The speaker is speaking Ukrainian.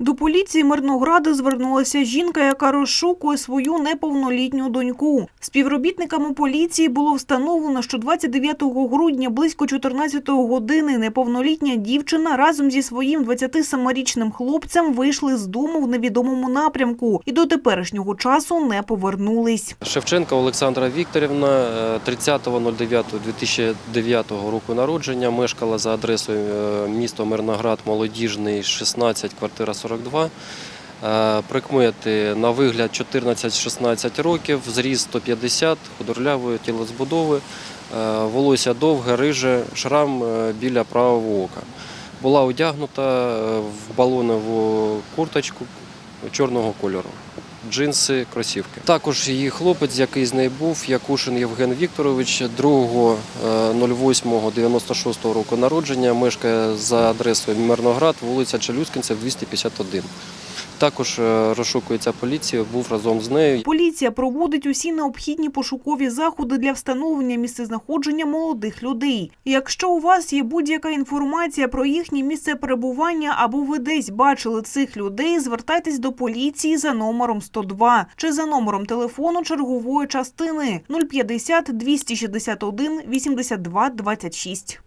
До поліції Мирнограда звернулася жінка, яка розшукує свою неповнолітню доньку. Співробітниками поліції було встановлено, що 29 грудня близько 14 години неповнолітня дівчина разом зі своїм 27-річним хлопцем вийшли з дому в невідомому напрямку і до теперішнього часу не повернулись. Шевченка Олександра Вікторівна, е, 30.09.2009 року народження, мешкала за адресою е, місто Мирноград, Молодіжний, 16, квартира 42. Е, Прикмети на вигляд 14-16 років, зріст 150, худорлявої тілозбудови, е, волосся довге, риже, шрам е, біля правого ока. Була одягнута в балонову курточку чорного кольору джинси, кросівки. Також її хлопець, який з нею був, Якушин Євген Вікторович, 2.08.96 року народження, мешкає за адресою Мирноград, вулиця Челюскінцев, 251. Також е, розшукується поліція, був разом з нею. Поліція проводить усі необхідні пошукові заходи для встановлення місцезнаходження молодих людей. Якщо у вас є будь-яка інформація про їхнє місце перебування або ви десь бачили цих людей, звертайтесь до поліції за номером 102 чи за номером телефону чергової частини 050 261 82 26.